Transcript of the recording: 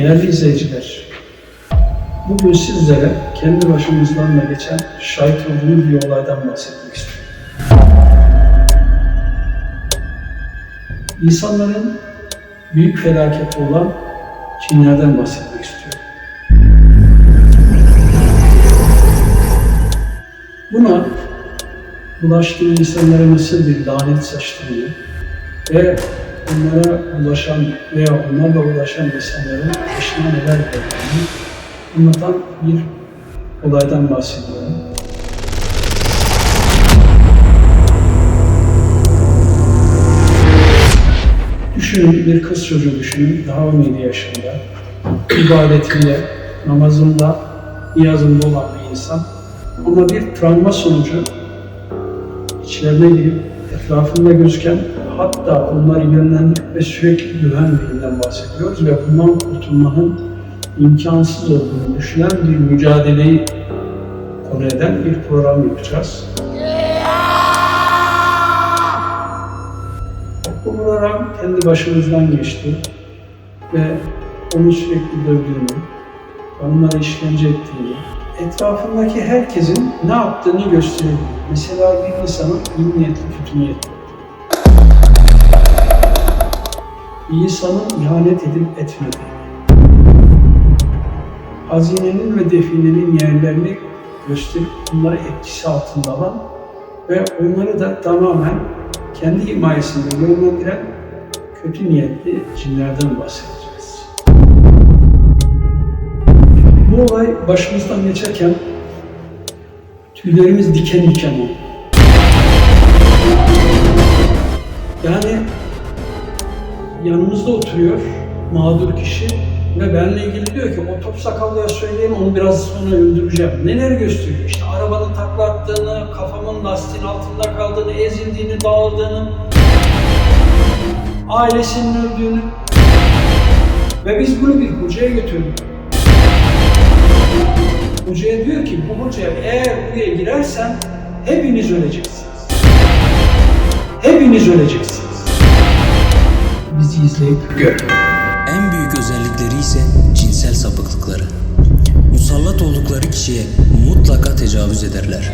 Değerli izleyiciler, bugün sizlere kendi başımızdan da geçen şahit olduğumuz bir olaydan bahsetmek istiyorum. İnsanların büyük felaketi olan cinlerden bahsetmek istiyorum. Buna bulaştığı insanlara nasıl bir lanet saçtığını ve onlara ulaşan veya onlarla ulaşan insanların başına neler geldiğini anlatan bir olaydan bahsediyorum. Düşünün bir kız çocuğu düşünün. Daha 17 yaşında. İbadetinde, namazında, niyazında olan bir insan. Ama bir travma sonucu içlerine girip etrafında gözüken hatta onları yönlendirip ve sürekli birinden bahsediyoruz ve bundan kurtulmanın imkansız olduğunu düşünen bir mücadeleyi konu eden bir program yapacağız. Bu program kendi başımızdan geçti ve onu sürekli dövdüğünü, onlara işkence ettiğini, etrafındaki herkesin ne yaptığını gösteriyor. Mesela bir insanın iyi niyetli, kötü niyetli. İnsanın ihanet edip etmediğini. Hazinenin ve definenin yerlerini gösterip bunları etkisi altında alan ve onları da tamamen kendi himayesinde yönlendiren kötü niyetli cinlerden bahsedeceğiz. Bu olay başımızdan geçerken tüylerimiz diken diken oldu. Yani yanımızda oturuyor mağdur kişi ve benle ilgili diyor ki o top sakallıya söyleyeyim onu biraz sonra öldüreceğim. Neler gösteriyor? İşte arabanın taklattığını, kafamın lastiğin altında kaldığını, ezildiğini, dağıldığını, ailesinin öldüğünü ve biz bunu bir hocaya götürdük. Hocaya diyor ki bu hocaya eğer buraya girersen hepiniz öleceksiniz. Hepiniz öleceksiniz. Bizi izleyip görün. En büyük özellikleri ise cinsel sapıklıkları. Musallat oldukları kişiye mutlaka tecavüz ederler.